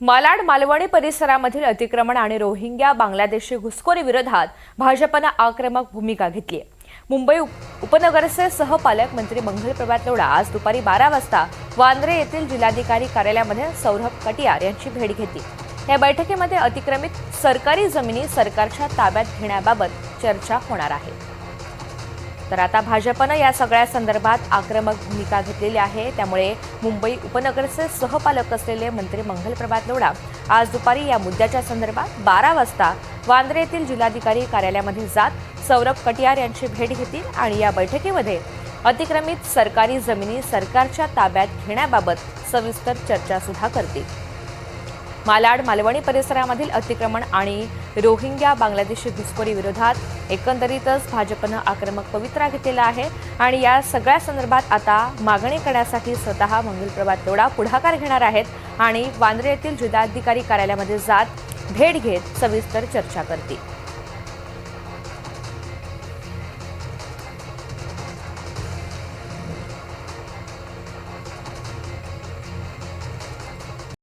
मालाड मालवणी परिसरामधील अतिक्रमण आणि रोहिंग्या बांगलादेशी घुसखोरी विरोधात भाजपनं आक्रमक भूमिका घेतली. आहे मुंबई उप- उपनगरचे सहपालक मंत्री मंगल प्रभात लोढा आज दुपारी बारा वाजता वांद्रे येथील जिल्हाधिकारी कार्यालयामध्ये सौरभ कटियार यांची भेट घेतली. या बैठकीमध्ये अतिक्रमित सरकारी जमिनी सरकारच्या ताब्यात घेण्याबाबत चर्चा होणार आहे. तर आता भाजपनं या सगळ्या संदर्भात आक्रमक भूमिका घेतलेली आहे. त्यामुळे मुंबई उपनगरचे सहपालक असलेले मंत्री मंगल प्रभात लोढा आज दुपारी या मुद्द्याच्या संदर्भात बारा वाजता वांद्रे येथील जिल्हाधिकारी कार्यालयामध्ये जात सौरभ कटियार यांची भेट घेतील आणि या बैठकीमध्ये अतिक्रमित सरकारी जमिनी सरकारच्या ताब्यात घेण्याबाबत सविस्तर चर्चा सुद्धा करतील. मालाड मालवणी परिसरामधील अतिक्रमण आणि रोहिंग्या बांगलादेशी घुसखोरी विरोधात एकंदरीतच भाजपनं आक्रमक पवित्रा घेतलेला आहे. आणि या सगळ्या संदर्भात आता मागणी करण्यासाठी स्वतः मंगल प्रभात लोढा पुढाकार घेणार आहेत आणि वांद्रे येथील जिल्हाधिकारी कार्यालयामध्ये जात भेट घेत सविस्तर चर्चा करतील.